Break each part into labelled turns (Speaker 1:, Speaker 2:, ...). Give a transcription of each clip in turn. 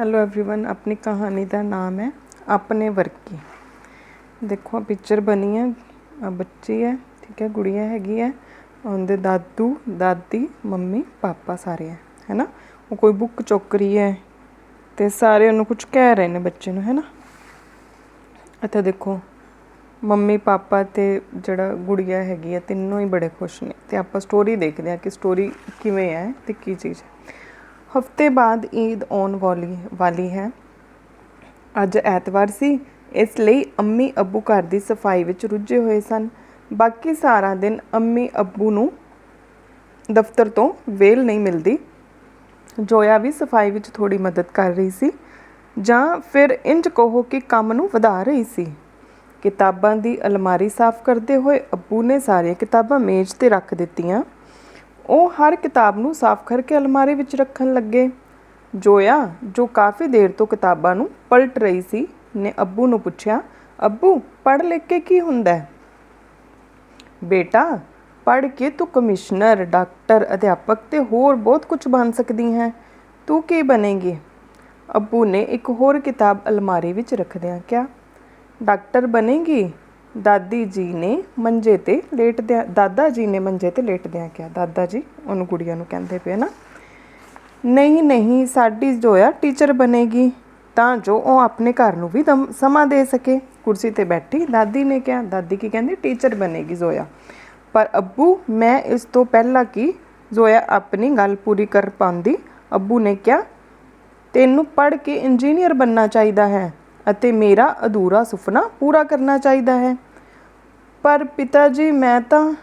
Speaker 1: Hello everyone ਆਪਣੀ ਕਹਾਣੀ ਦਾ ਨਾਮ ਹੈ ਆਪਣੇ ਵਰਗੀ ਦੇਖੋ ਆ ਪਿਕਚਰ ਬਣੀ ਹੈ ਆ ਬੱਚੀ ਹੈ ਠੀਕ ਹੈ ਗੁੜੀਆ ਹੈਗੀ ਹੈ ਉਹਦੇ ਦਾਦੂ ਦਾਦੀ ਮੰਮੀ ਪਾਪਾ ਸਾਰੇ ਹੈ ਹੈਨਾ ਉਹ ਕੋਈ ਬੁੱਕ ਚੁੱਕ ਰਹੀ ਹੈ ਤੇ ਸਾਰੇ ਉਹਨੂੰ ਕੁਝ ਕਹਿ ਰਹੇ ਨੇ ਬੱਚੇ ਨੂੰ ਹੈਨਾ ਇੱਥੇ ਦੇਖੋ ਮੰਮੀ ਪਾਪਾ ਤੇ ਜਿਹੜਾ ਗੁੜੀਆ ਹੈਗੀ ਹੈ ਤਿੰਨੋਂ ਹੀ ਬੜੇ ਖੁਸ਼ ਨੇ ਤੇ ਆਪਾਂ ਸਟੋਰੀ ਦੇਖਦੇ ਹਾਂ ਕਿ ਸਟੋਰੀ ਕਿਵੇਂ ਹੈ ਤੇ ਕੀ ਚੀਜ਼ ਹੈ ਹਫ਼ਤੇ ਬਾਅਦ ਈਦ ਆਉਣ ਵਾਲੀ ਵਾਲੀ ਹੈ। ਅੱਜ ਐਤਵਾਰ ਸੀ, ਇਸ ਲਈ ਅੰਮੀ ਅੱਬੂ ਘਰ ਦੀ ਸਫ਼ਾਈ ਵਿੱਚ ਰੁੱਝੇ ਹੋਏ ਸਨ। ਬਾਕੀ ਸਾਰਾ ਦਿਨ ਅੰਮੀ ਅੱਬੂ ਨੂੰ ਦਫ਼ਤਰ ਤੋਂ ਵੇਲ ਨਹੀਂ ਮਿਲਦੀ। ਜੋਇਆ ਵੀ ਸਫ਼ਾਈ ਵਿੱਚ ਥੋੜੀ ਮਦਦ ਕਰ ਰਹੀ ਸੀ, ਜਾਂ ਫਿਰ ਇੰਜ ਕਹੋ ਕਿ ਕੰਮ ਨੂੰ ਵਧਾ ਰਹੀ ਸੀ। ਕਿਤਾਬਾਂ ਦੀ ਅਲਮਾਰੀ ਸਾਫ਼ ਕਰਦੇ ਹੋਏ ਅੱਬੂ ਨੇ ਸਾਰੀਆਂ ਕਿਤਾਬਾਂ ਮੇਜ਼ ਤੇ ਰੱਖ ਦਿੱਤੀਆਂ। ਉਹ ਹਰ ਕਿਤਾਬ ਨੂੰ ਸਾਫ਼ ਕਰਕੇ ਅਲਮਾਰੀ ਵਿੱਚ ਰੱਖਣ ਲੱਗੇ। ਜੋਇਆ, ਜੋ ਕਾਫੀ ਦੇਰ ਤੋਂ ਕਿਤਾਬਾਂ ਨੂੰ ਪਲਟ ਰਹੀ ਸੀ, ਨੇ ਅੱਬੂ ਨੂੰ ਪੁੱਛਿਆ, ਅੱਬੂ, ਪੜ੍ਹ ਲਿਖ ਕੇ ਕੀ ਹੁੰਦਾ ਹੈ? ਬੇਟਾ, ਪੜ੍ਹ ਕੇ ਤੂੰ ਕਮਿਸ਼ਨਰ, ਡਾਕਟਰ, ਅਧਿਆਪਕ ਤੇ ਹੋਰ ਬਹੁਤ ਕੁਝ ਬਣ ਸਕਦੀ ਹੈ। ਤੂੰ ਕੀ ਬਣੇਗੀ? ਅੱਬੂ ਨੇ ਇੱਕ ਹੋਰ ਕਿਤਾਬ ਅਲਮਾਰੀ ਵਿੱਚ ਰੱਖਦਿਆਂ ਕਿਹਾ, ਡਾਕਟਰ ਬਣੇਗੀ? ਦਾਦੀ ਜੀ ਨੇ ਮੰਜੇ ਤੇ ਲੇਟਦਿਆਂ ਦਾਦਾ ਜੀ ਨੇ ਮੰਜੇ ਤੇ ਲੇਟਦਿਆਂ ਕਿਹਾ। ਦਾਦਾ ਜੀ, ਉਹਨੂੰ ਗੁੜੀਆ ਨੂੰ ਕਹਿੰਦੇ ਪਏ ਨਾ, ਨਹੀਂ ਨਹੀਂ, ਸਾਡੀ ਜੋਇਆ ਟੀਚਰ ਬਣੇਗੀ, ਤਾਂ ਜੋ ਉਹ ਆਪਣੇ ਘਰ ਨੂੰ ਵੀ ਦਮ- ਸਮਾਂ ਦੇ ਸਕੇ। ਕੁਰਸੀ ਤੇ ਬੈਠੀ, ਦਾਦੀ ਨੇ ਕਿਹਾ, ਦਾਦੀ ਕੀ ਕਹਿੰਦੀ, ਟੀਚਰ ਬਣੇਗੀ ਜ਼ੋਇਆ। ਪਰ ਅੱਬੂ, ਮੈਂ ਇਸ ਤੋਂ ਪਹਿਲਾਂ ਕਿ ਜ਼ੋਇਆ ਆਪਣੀ ਗੱਲ ਪੂਰੀ ਕਰ ਪਾਉਂਦੀ? ਅੱਬੂ ਨੇ ਕਿਹਾ, ਤੈਨੂੰ ਪੜ੍ਹ ਕੇ ਇੰਜੀਨੀਅਰ ਬਣਨਾ ਚਾਹੀਦਾ ਹੈ। ਅਤੇ ਮੇਰਾ ਅਧੂਰਾ ਸੁਪਨਾ ਪੂਰਾ ਕਰਨਾ ਚਾਹੀਦਾ ਹੈ। ਪਰ ਪਿਤਾ ਜੀ ਮੈਂ ਤਾਂ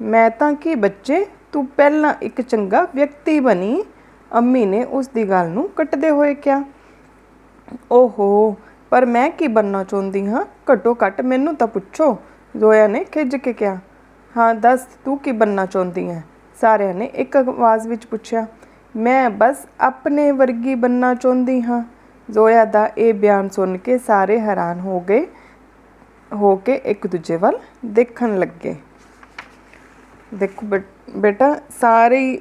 Speaker 1: ਮੈਂ ਤਾਂ ਕੀ ਬੱਚੇ, ਤੂੰ ਪਹਿਲਾਂ ਇੱਕ ਚੰਗਾ ਵਿਅਕਤੀ ਬਣੀ। ਅੰਮੀ ਨੇ ਉਸ ਦੀ ਗੱਲ ਨੂੰ ਕੱਟਦੇ ਹੋਏ ਕਿਹਾ, ਓਹੋ, ਪਰ ਮੈਂ ਕੀ ਬਣਨਾ ਚਾਹੁੰਦੀ ਹਾਂ? ਘੱਟੋ ਘੱਟ ਮੈਨੂੰ ਤਾਂ ਪੁੱਛੋ। ਜ਼ੋਇਆ ਨੇ ਖਿੱਝ ਕੇ ਕਿਹਾ, ਹਾਂ, ਦੱਸ, ਤੂੰ ਕੀ ਬਣਨਾ ਚਾਹੁੰਦੀ ਹੈ? ਸਾਰਿਆਂ ਨੇ ਇੱਕ ਆਵਾਜ਼ ਵਿੱਚ ਪੁੱਛਿਆ, ਮੈਂ ਬਸ ਆਪਣੇ ਵਰਗੀ ਬਣਨਾ ਚਾਹੁੰਦੀ ਹਾਂ। ਜ਼ੋਇਆ ਦਾ ਇਹ ਬਿਆਨ ਸੁਣ ਕੇ ਸਾਰੇ ਹੈਰਾਨ ਹੋ ਗਏ, ਹੋ ਕੇ ਇੱਕ ਦੂਜੇ ਵੱਲ ਦੇਖਣ ਲੱਗੇ। ਦੇਖੋ ਬੇਟਾ, ਸਾਰੇ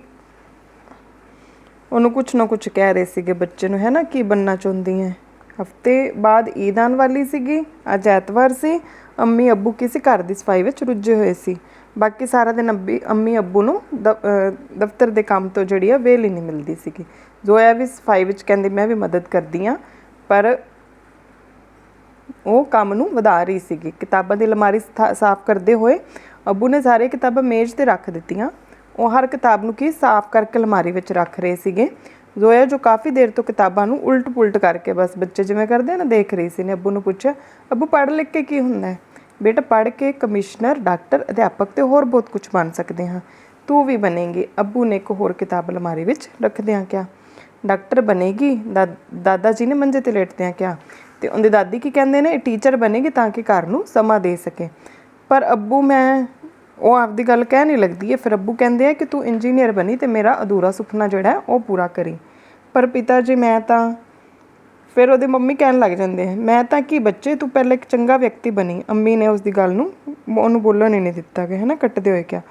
Speaker 1: ਉਹਨੂੰ ਕੁਛ ਨਾ ਕੁਛ ਕਹਿ ਰਹੇ ਸੀਗੇ ਬੱਚੇ ਨੂੰ, ਹੈ ਨਾ, ਕੀ ਬੰਨਾ ਚਾਹੁੰਦੀ ਹੈ ਹਫ਼ਤੇ ਬਾਅਦ ਈਦ ਆਉਣ ਵਾਲੀ ਸੀਗੀ, ਅੱਜ ਐਤਵਾਰ ਸੀ, ਅੰਮੀ ਅੱਬੂ ਕਿਸੇ ਘਰ ਦੀ ਸਫ਼ਾਈ ਵਿੱਚ ਰੁੱਝੇ ਹੋਏ ਸੀ। ਬਾਕੀ ਸਾਰਾ ਦਿਨ ਅੱਬੀ ਅੰਮੀ ਅੱਬੂ ਨੂੰ ਦਫ਼ਤਰ ਦੇ ਕੰਮ ਤੋਂ ਜਿਹੜੀ ਆ ਵੇਲ ਹੀ ਨਹੀਂ ਮਿਲਦੀ ਸੀਗੀ। ਜ਼ੋਇਆ ਵੀ ਸਫ਼ਾਈ ਵਿੱਚ ਕਹਿੰਦੀ, ਮੈਂ ਵੀ ਮਦਦ ਕਰਦੀ ਆ। ਪਰ ਉਹ ਕੰਮ ਨੂੰ ਵਧਾ ਰਹੀ ਸੀਗੀ। ਕਿਤਾਬਾਂ ਦੀ ਅਲਮਾਰੀ ਸਾਫ਼ ਕਰਦੇ ਹੋਏ ਅੱਬੂ ਨੇ ਸਾਰੇ ਕਿਤਾਬਾਂ ਮੇਜ਼ ਤੇ ਰੱਖ ਦਿੱਤੀਆਂ। ਉਹ ਹਰ ਕਿਤਾਬ ਨੂੰ ਕੀ ਸਾਫ਼ ਕਰਕੇ ਅਲਮਾਰੀ ਵਿੱਚ ਰੱਖ ਰਹੇ ਸੀਗੇ। ਜ਼ੋਇਆ ਜੋ ਕਾਫੀ ਦੇਰ ਤੋਂ ਕਿਤਾਬਾਂ ਨੂੰ ਉਲਟ-ਪੁਲਟ ਕਰਕੇ ਬਸ ਬੱਚੇ ਜਿਵੇਂ ਕਰਦੇ ਨਾ, ਦੇਖ ਰਹੀ ਸੀ ਨੇ। ਅੱਬੂ ਨੂੰ ਪੁੱਛਿਆ, ਅੱਬੂ ਪੜ੍ਹ ਲਿਖ ਕੇ ਕੀ ਹੁੰਦਾ ਹੈ? ਬੇਟਾ ਪੜ੍ਹ ਕੇ ਕਮਿਸ਼ਨਰ, ਡਾਕਟਰ, ਅਧਿਆਪਕ ਤੇ ਹੋਰ ਬਹੁਤ ਕੁਝ ਬਣ ਸਕਦੇ ਹਾਂ। ਤੂੰ ਵੀ ਬਣੇਗੀ। ਅੱਬੂ ਨੇ ਇੱਕ ਹੋਰ ਕਿਤਾਬ ਅਲਮਾਰੀ ਵਿੱਚ ਰੱਖਦਿਆਂ ਕਿਹਾ। ਡਾਕਟਰ ਬਣੇਗੀ? ਦਾ- ਦਾਦਾ ਜੀ ਨੇ ਮੰਜੇ ਤੇ ਲੇਟਦਿਆਂ ਕਿਹਾ। ਤੇ ਉਹਦੇ ਦਾਦੀ ਕੀ ਕਹਿੰਦੇ ਨੇ? ਟੀਚਰ ਬਣੇਗੀ ਤਾਂ ਕਿ ਘਰ ਨੂੰ ਸਮਾਂ ਦੇ ਸਕੇ। ਪਰ ਅੱਬੂ, ਮੈਂ, ਉਹ ਆਪਦੀ ਗੱਲ ਕਹਿ ਨਹੀਂ ਲੱਗਦੀ ਹੈ। ਫਿਰ ਅੱਬੂ ਕਹਿੰਦੇ ਆ ਕਿ ਤੂੰ ਇੰਜੀਨੀਅਰ ਬਣੀ ਤੇ ਮੇਰਾ ਅਧੂਰਾ ਸੁਪਨਾ ਜਿਹੜਾ ਉਹ ਪੂਰਾ ਕਰੀ। ਪਰ ਪਿਤਾ ਜੀ, ਮੈਂ ਤਾਂ ਫਿਰ ਉਹਦੇ ਮੰਮੀ ਕਹਿਣ ਲੱਗ ਜਾਂਦੇ ਹੈ ਮੈਂ ਤਾਂ ਕੀ ਬੱਚੇ, ਤੂੰ ਪਹਿਲਾਂ ਇੱਕ ਚੰਗਾ ਵਿਅਕਤੀ ਬਣੀ। ਅੰਮੀ ਨੇ ਉਸ ਦੀ ਗੱਲ ਨੂੰ ਉਹਨੂੰ ਬੋਲਣ ਹੀ ਨਹੀਂ ਦਿੱਤਾ ਕਿ, ਹੈਨਾ, ਕੱਟਦੇ ਹੋਏ ਕਿਹਾ।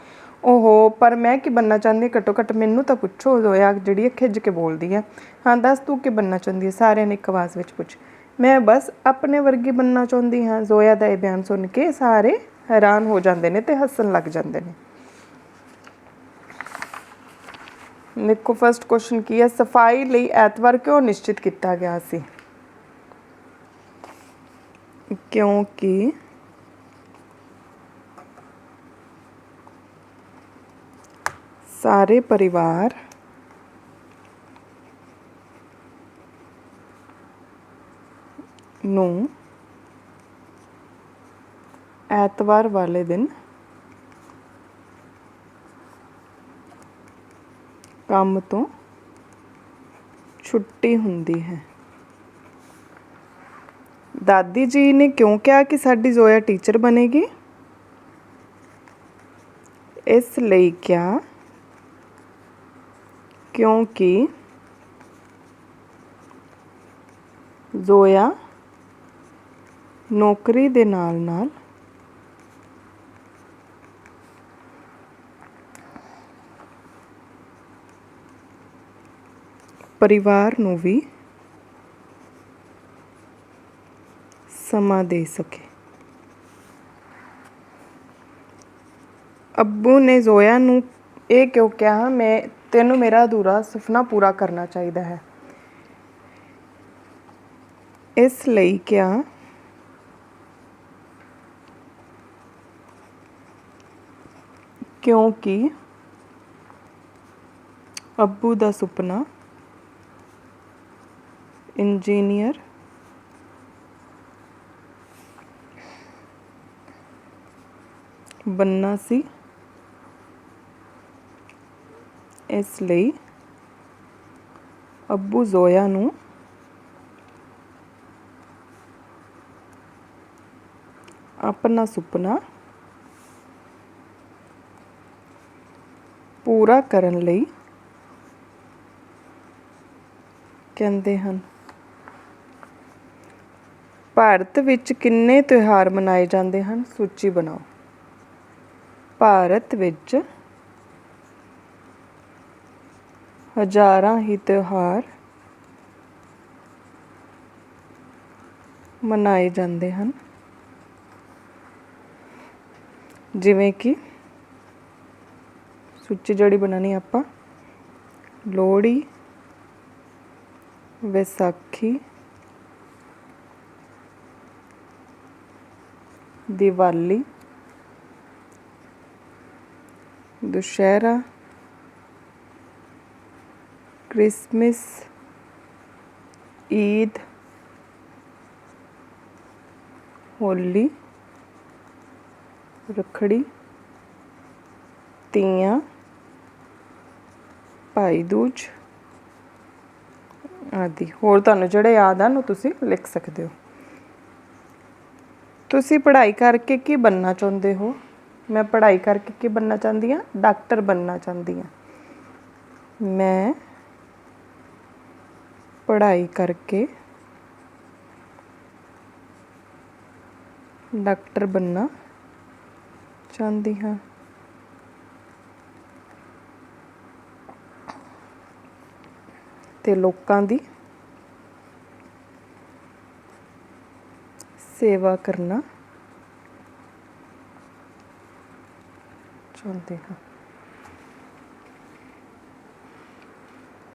Speaker 1: ਓਹੋ, ਪਰ ਮੈਂ ਕੀ ਬੰਨਾ ਚਾਹੁੰਦੀ? ਘੱਟੋ ਘੱਟ ਮੈਨੂੰ ਤਾਂ ਪੁੱਛੋ ਜ਼ੋਇਆ ਜਿਹੜੀ ਇਹ ਖਿੱਝ ਕੇ ਬੋਲਦੀ ਹੈ ਹਾਂ, ਦੱਸ ਤੂੰ ਕੀ ਬੰਨਾ ਚਾਹੁੰਦੀ ਹੈ ਸਾਰਿਆਂ ਨੇ ਇੱਕ ਆਵਾਜ਼ ਵਿੱਚ ਪੁੱਛ। ਮੈਂ ਬਸ ਆਪਣੇ ਵਰਗੀ ਬੰਨਾ ਚਾਹੁੰਦੀ ਹਾਂ। ਜ਼ੋਇਆ ਦਾ ਇਹ ਬਿਆਨ ਸੁਣ ਕੇ ਸਾਰੇ ਹੈਰਾਨ ਹੋ ਜਾਂਦੇ ਨੇ ਤੇ ਹੱਸਣ ਲੱਗ ਜਾਂਦੇ ਨੇ। ਦੇਖੋ ਫਸਟ ਕੁਐਸਚਨ ਕੀ ਹੈ ਸਫ਼ਾਈ ਲਈ ਐਤਵਾਰ ਕਿਉਂ ਨਿਸ਼ਚਿਤ ਕੀਤਾ ਗਿਆ ਸੀ? ਕਿਉਂਕਿ ਸਾਰੇ ਪਰਿਵਾਰ ਨੂੰ ਐਤਵਾਰ ਵਾਲੇ ਦਿਨ ਕੰਮ ਤੋਂ ਛੁੱਟੀ ਹੁੰਦੀ ਹੈ। ਦਾਦੀ ਜੀ ਨੇ ਕਿਉਂ ਕਿਹਾ ਕਿ ਸਾਡੀ ਜ਼ੋਇਆ ਟੀਚਰ ਬਣੇਗੀ? ਇਸ ਲਈ ਕਿਹਾ, ਕਿਉਂਕਿ ਜ਼ੋਇਆ ਨੌਕਰੀ ਦੇ ਨਾਲ ਨਾਲ ਪਰਿਵਾਰ ਨੂੰ ਵੀ ਸਮਾਂ ਦੇ ਸਕੇ। ਅੱਬੂ ਨੇ ਜ਼ੋਇਆ ਨੂੰ ਇਹ ਕਿਉਂ ਕਿਹਾ, ਮੈਂ, ਤੈਨੂੰ ਮੇਰਾ ਅਧੂਰਾ ਸੁਪਨਾ ਪੂਰਾ ਕਰਨਾ ਚਾਹੀਦਾ ਹੈ। ਇਸ ਲਈ ਕਿਹਾ, ਕਿਉਂਕਿ ਅੱਬੂ ਦਾ ਸੁਪਨਾ ਇੰਜੀਨੀਅਰ ਬੰਨਾ ਸੀ। ਇਸ ਲਈ ਅੱਬੂ ਜ਼ੋਇਆ ਨੂੰ ਆਪਣਾ ਸੁਪਨਾ ਪੂਰਾ ਕਰਨ ਲਈ ਕਹਿੰਦੇ ਹਨ। ਭਾਰਤ ਵਿੱਚ ਕਿੰਨੇ ਤਿਉਹਾਰ ਮਨਾਏ ਜਾਂਦੇ ਹਨ? ਸੂਚੀ ਬਣਾਓ। ਭਾਰਤ ਵਿੱਚ ਹਜ਼ਾਰਾਂ ਹੀ ਤਿਉਹਾਰ ਮਨਾਏ ਜਾਂਦੇ ਹਨ। ਜਿਵੇਂ ਕਿ ਸੁੱਚੀ ਜੜੀ ਬਣਾਣੀ ਆਪਾਂ, ਲੋਹੜੀ, ਵਿਸਾਖੀ, ਦੀਵਾਲੀ ਦੁਸ਼ਹਿਰਾ ਕ੍ਰਿਸਮਸ ਈਦ ਹੋਲੀ ਰੱਖੜੀ ਤੀਆਂ ਭਾਈ ਦੂਜ ਆਦਿ ਹੋਰ ਤੁਹਾਨੂੰ ਜਿਹੜੇ ਯਾਦ ਹਨ ਉਹ ਤੁਸੀਂ ਲਿਖ ਸਕਦੇ ਹੋ ਤੁਸੀਂ ਪੜ੍ਹਾਈ ਕਰਕੇ ਕੀ ਬੰਨਣਾ ਚਾਹੁੰਦੇ ਹੋ ਮੈਂ ਪੜ੍ਹਾਈ ਕਰਕੇ ਕੀ ਬਣਨਾ ਚਾਹੁੰਦੀ ਹਾਂ? ਡਾਕਟਰ ਬਣਨਾ ਚਾਹੁੰਦੀ ਹਾਂ। ਮੈਂ ਪੜ੍ਹਾਈ ਕਰਕੇ ਡਾਕਟਰ ਬਣਨਾ ਚਾਹੁੰਦੀ ਹਾਂ। ਤੇ ਲੋਕਾਂ ਦੀ ਸੇਵਾ ਕਰਨਾ ਚਾਹੁੰਦੇ ਹਾਂ